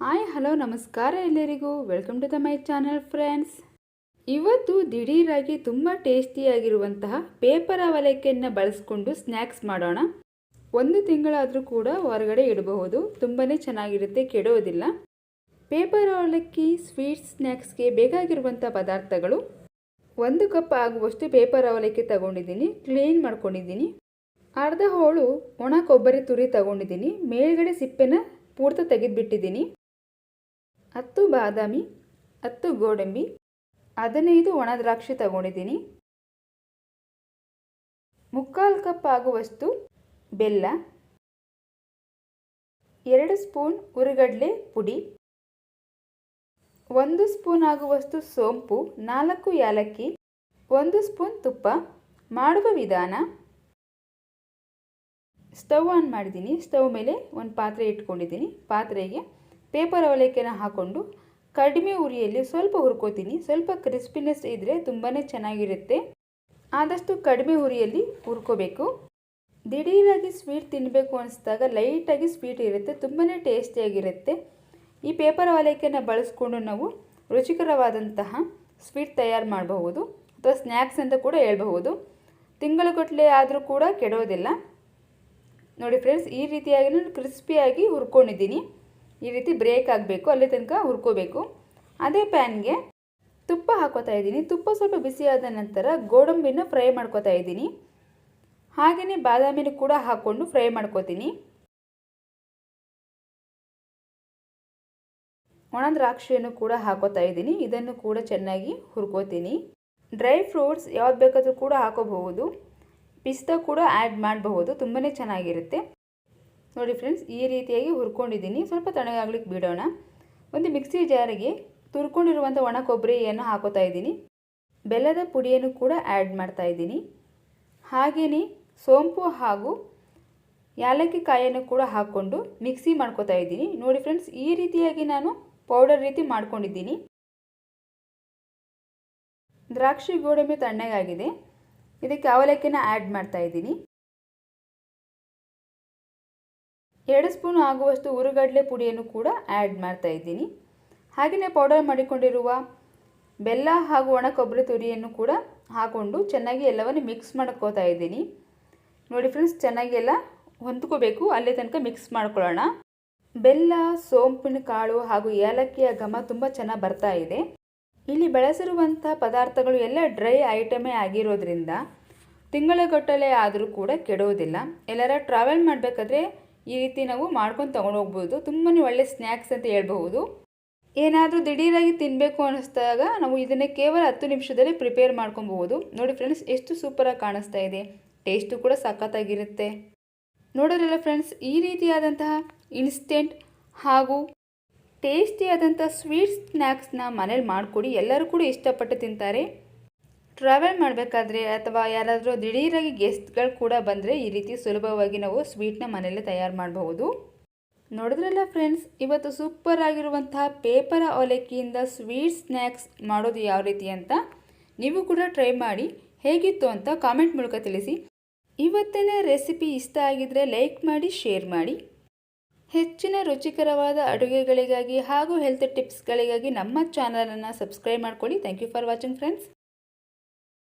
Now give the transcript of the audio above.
Hi, hello, ನಮಸ್ಕಾರ ಎಲ್ಲರಿಗೂ. Welcome to the my channel friends ಇವತ್ತು ದಿಢೀರಾಗಿ ತುಂಬ ಟೇಸ್ಟಿಯಾಗಿರುವಂತಹ ಪೇಪರ್ ಅವಲಕ್ಕಿಯನ್ನು ಬಳಸ್ಕೊಂಡು ಸ್ನ್ಯಾಕ್ಸ್ ಮಾಡೋಣ. ಒಂದು ತಿಂಗಳಾದರೂ ಕೂಡ ಹೊರಗಡೆ ಇಡಬಹುದು. ತುಂಬಾ ಚೆನ್ನಾಗಿರುತ್ತೆ, ಕೆಡೋದಿಲ್ಲ. ಪೇಪರ್ ಅವಲಕ್ಕಿ ಸ್ವೀಟ್ ಸ್ನ್ಯಾಕ್ಸ್ಗೆ ಬೇಕಾಗಿರುವಂಥ ಪದಾರ್ಥಗಳು. ಒಂದು ಕಪ್ ಆಗುವಷ್ಟು ಪೇಪರ್ ಅವಲಕ್ಕಿ ತಗೊಂಡಿದ್ದೀನಿ, ಕ್ಲೀನ್ ಮಾಡ್ಕೊಂಡಿದ್ದೀನಿ. ಅರ್ಧ ಹೋಳು ಒಣ ಕೊಬ್ಬರಿ ತುರಿ ತಗೊಂಡಿದ್ದೀನಿ, ಮೇಲ್ಗಡೆ ಸಿಪ್ಪೆನ ಪೂರ್ತಿ ತೆಗೆದುಬಿಟ್ಟಿದ್ದೀನಿ. ಹತ್ತು ಬಾದಾಮಿ, ಹತ್ತು ಗೋಡಂಬಿ, ಹದಿನೈದು ಒಣ ದ್ರಾಕ್ಷಿ ತಗೊಂಡಿದ್ದೀನಿ. ಮುಕ್ಕಾಲು ಕಪ್ ಆಗುವಷ್ಟು ಬೆಲ್ಲ, ಎರಡು ಸ್ಪೂನ್ ಉರುಗಡ್ಲೆ ಪುಡಿ, ಒಂದು ಸ್ಪೂನ್ ಆಗುವಷ್ಟು ಸೋಂಪು, ನಾಲ್ಕು ಯಾಲಕ್ಕಿ ಒಂದು ಸ್ಪೂನ್ ತುಪ್ಪ. ಮಾಡುವ ವಿಧಾನ, ಸ್ಟವ್ ಆನ್ ಮಾಡಿದ್ದೀನಿ. ಸ್ಟವ್ ಮೇಲೆ ಒಂದು ಪಾತ್ರೆ ಇಟ್ಕೊಂಡಿದ್ದೀನಿ. ಪಾತ್ರೆಗೆ ಪೇಪರ್ ಅವಲಕ್ಕಿನ ಹಾಕ್ಕೊಂಡು ಕಡಿಮೆ ಉರಿಯಲ್ಲಿ ಸ್ವಲ್ಪ ಹುರ್ಕೋತೀನಿ, ಸ್ವಲ್ಪ ಕ್ರಿಸ್ಪಿನೆಸ್ ಇದ್ದರೆ ತುಂಬಾ ಚೆನ್ನಾಗಿರುತ್ತೆ. ಆದಷ್ಟು ಕಡಿಮೆ ಉರಿಯಲ್ಲಿ ಹುರ್ಕೋಬೇಕು. ದಿಢೀರಾಗಿ ಸ್ವೀಟ್ ತಿನ್ನಬೇಕು ಅನಿಸಿದಾಗ ಲೈಟಾಗಿ ಸ್ವೀಟ್ ಇರುತ್ತೆ ತುಂಬಾ ಟೇಸ್ಟಿಯಾಗಿರುತ್ತೆ. ಈ ಪೇಪರ್ ಅವಲಕ್ಕಿಯನ್ನು ಬಳಸ್ಕೊಂಡು ನಾವು ರುಚಿಕರವಾದಂತಹ ಸ್ವೀಟ್ ತಯಾರು ಮಾಡಬಹುದು ಅಥವಾ ಸ್ನ್ಯಾಕ್ಸ್ ಅಂತ ಕೂಡ ಹೇಳ್ಬಹುದು. ತಿಂಗಳುಗಟ್ಟಲೆ ಆದರೂ ಕೂಡ ಕೆಡೋದಿಲ್ಲ. ನೋಡಿ ಫ್ರೆಂಡ್ಸ್, ಈ ರೀತಿಯಾಗಿ ನಾನು ಕ್ರಿಸ್ಪಿಯಾಗಿ ಹುರ್ಕೊಂಡಿದ್ದೀನಿ. ಈ ರೀತಿ ಬ್ರೇಕ್ ಆಗಬೇಕು, ಅಲ್ಲಿ ತನಕ ಹುರ್ಕೋಬೇಕು. ಅದೇ ಪ್ಯಾನ್ಗೆ ತುಪ್ಪ ಹಾಕೋತಾ ಇದ್ದೀನಿ. ತುಪ್ಪ ಸ್ವಲ್ಪ ಬಿಸಿಯಾದ ನಂತರ ಗೋಡಂಬಿನ ಫ್ರೈ ಮಾಡ್ಕೋತಾ ಇದ್ದೀನಿ. ಹಾಗೆಯೇ ಬಾದಾಮಿನ ಕೂಡ ಹಾಕ್ಕೊಂಡು ಫ್ರೈ ಮಾಡ್ಕೋತೀನಿ. ಒಣ ದ್ರಾಕ್ಷಿಯನ್ನು ಕೂಡ ಹಾಕೋತಾ ಇದ್ದೀನಿ. ಇದನ್ನು ಕೂಡ ಚೆನ್ನಾಗಿ ಹುರ್ಕೋತೀನಿ. ಡ್ರೈ ಫ್ರೂಟ್ಸ್ ಯಾವ್ದು ಬೇಕಾದರೂ ಕೂಡ ಹಾಕೋಬಹುದು ಪಿಸ್ತಾ ಕೂಡ ಆ್ಯಡ್ ಮಾಡಬಹುದು. ತುಂಬಾ ಚೆನ್ನಾಗಿರುತ್ತೆ. ನೋಡಿ ಫ್ರೆಂಡ್ಸ್ ಈ ರೀತಿಯಾಗಿ ಹುರ್ಕೊಂಡಿದ್ದೀನಿ. ಸ್ವಲ್ಪ ತಣ್ಣಗಾಗ್ಲಿಕ್ಕೆ ಬಿಡೋಣ. ಒಂದು ಮಿಕ್ಸಿ ಜಾರಿಗೆ ತುರ್ಕೊಂಡಿರುವಂಥ ಒಣ ಕೊಬ್ಬರಿಯನ್ನು ಹಾಕೋತಾ ಇದ್ದೀನಿ. ಬೆಲ್ಲದ ಪುಡಿಯನ್ನು ಕೂಡ ಆ್ಯಡ್ ಮಾಡ್ತಾ ಇದ್ದೀನಿ. ಹಾಗೆಯೇ ಸೋಂಪು ಹಾಗೂ ಯಾಲಕ್ಕಿ ಕಾಯನ್ನು ಕೂಡ ಹಾಕ್ಕೊಂಡು ಮಿಕ್ಸಿ ಮಾಡ್ಕೋತಾ ಇದ್ದೀನಿ. ನೋಡಿ ಫ್ರೆಂಡ್ಸ್ ಈ ರೀತಿಯಾಗಿ ನಾನು ಪೌಡರ್ ರೀತಿ ಮಾಡ್ಕೊಂಡಿದ್ದೀನಿ. ದ್ರಾಕ್ಷಿ ಗೋಡಂಬಿ ತಣ್ಣಗಾಗಿದೆ. ಇದಕ್ಕೆ ಅವಲಕ್ಕಿನ ಆ್ಯಡ್ ಮಾಡ್ತಾ ಇದ್ದೀನಿ. ಎರಡು ಸ್ಪೂನ್ ಆಗುವಷ್ಟು ಉರುಗಡಲೆ ಪುಡಿಯನ್ನು ಕೂಡ ಆ್ಯಡ್ ಮಾಡ್ತಾ ಇದ್ದೀನಿ. ಹಾಗೆಯೇ ಪೌಡರ್ ಮಾಡಿಕೊಂಡಿರುವ ಬೆಲ್ಲ ಹಾಗೂ ಒಣ ಕೊಬ್ಬರಿ ತುರಿಯನ್ನು ಕೂಡ ಹಾಕ್ಕೊಂಡು ಚೆನ್ನಾಗಿ ಎಲ್ಲವನ್ನು ಮಿಕ್ಸ್ ಮಾಡ್ಕೋತಾ ಇದ್ದೀನಿ. ನೋಡಿ ಫ್ರೆಂಡ್ಸ್ ಚೆನ್ನಾಗಿ ಎಲ್ಲ ಹೊಂದ್ಕೋಬೇಕು. ಅಲ್ಲಿ ತನಕ ಮಿಕ್ಸ್ ಮಾಡ್ಕೊಳ್ಳೋಣ. ಬೆಲ್ಲ, ಸೋಂಪಿನ ಕಾಳು ಹಾಗೂ ಏಲಕ್ಕಿಯ ಘಮ ತುಂಬ ಚೆನ್ನಾಗಿ ಬರ್ತಾ ಇದೆ. ಇಲ್ಲಿ ಬಳಸಿರುವಂಥ ಪದಾರ್ಥಗಳು ಎಲ್ಲ ಡ್ರೈ ಐಟಮೇ ಆಗಿರೋದ್ರಿಂದ ತಿಂಗಳಗಟ್ಟಲೆ ಆದರೂ ಕೂಡ ಕೆಡೋದಿಲ್ಲ. ಎಲ್ಲರ ಟ್ರಾವೆಲ್ ಮಾಡಬೇಕಾದ್ರೆ ಈ ರೀತಿ ನಾವು ಮಾಡ್ಕೊಂಡು ತೊಗೊಂಡು ಹೋಗ್ಬೋದು. ತುಂಬಾ ಒಳ್ಳೆ ಸ್ನ್ಯಾಕ್ಸ್ ಅಂತ ಹೇಳ್ಬಹುದು. ಏನಾದರೂ ದಿಢೀರಾಗಿ ತಿನ್ನಬೇಕು ಅನ್ನಿಸ್ದಾಗ ನಾವು ಇದನ್ನೇ ಕೇವಲ ಹತ್ತು ನಿಮಿಷದಲ್ಲಿ ಪ್ರಿಪೇರ್ ಮಾಡ್ಕೊಬಹುದು. ನೋಡಿ ಫ್ರೆಂಡ್ಸ್, ಎಷ್ಟು ಸೂಪರಾಗಿ ಕಾಣಿಸ್ತಾ ಇದೆ. ಟೇಸ್ಟು ಕೂಡ ಸಖತ್ತಾಗಿರುತ್ತೆ. ನೋಡೋರಲ್ಲ ಫ್ರೆಂಡ್ಸ್, ಈ ರೀತಿಯಾದಂತಹ ಇನ್ಸ್ಟೆಂಟ್ ಹಾಗೂ ಟೇಸ್ಟಿಯಾದಂಥ ಸ್ವೀಟ್ ಸ್ನ್ಯಾಕ್ಸ್ನ ಮನೇಲಿ ಮಾಡಿಕೊಡಿ. ಎಲ್ಲರೂ ಕೂಡ ಇಷ್ಟಪಟ್ಟು ತಿಂತಾರೆ. ಟ್ರಾವೆಲ್ ಮಾಡಬೇಕಾದ್ರೆ ಅಥವಾ ಯಾರಾದರೂ ದಿಢೀರಾಗಿ ಗೆಸ್ಟ್ಗಳು ಕೂಡ ಬಂದರೆ ಈ ರೀತಿ ಸುಲಭವಾಗಿ ನಾವು ಸ್ವೀಟ್ನ ಮನೆಯಲ್ಲೇ ತಯಾರು ಮಾಡಬಹುದು. ನೋಡಿದ್ರಲ್ಲ ಫ್ರೆಂಡ್ಸ್ ಇವತ್ತು ಸೂಪರ್ ಆಗಿರುವಂತಹ ಪೇಪರ ಅವಲಕ್ಕಿಯಿಂದ ಸ್ವೀಟ್ ಸ್ನ್ಯಾಕ್ಸ್ ಮಾಡೋದು ಯಾವ ರೀತಿ ಅಂತ ನೀವು ಕೂಡ ಟ್ರೈ ಮಾಡಿ ಹೇಗಿತ್ತು ಅಂತ ಕಾಮೆಂಟ್ ಮೂಲಕ ತಿಳಿಸಿ. ಇವತ್ತಿನ ರೆಸಿಪಿ ಇಷ್ಟ ಆಗಿದ್ರೆ ಲೈಕ್ ಮಾಡಿ ಶೇರ್ ಮಾಡಿ. ಹೆಚ್ಚಿನ ರುಚಿಕರವಾದ ಅಡುಗೆಗಳಿಗಾಗಿ ಹಾಗೂ ಹೆಲ್ತ್ ಟಿಪ್ಸ್ಗಳಿಗಾಗಿ ನಮ್ಮ ಚಾನಲನ್ನು ಸಬ್ಸ್ಕ್ರೈಬ್ ಮಾಡ್ಕೊಳ್ಳಿ. Thank you for watching friends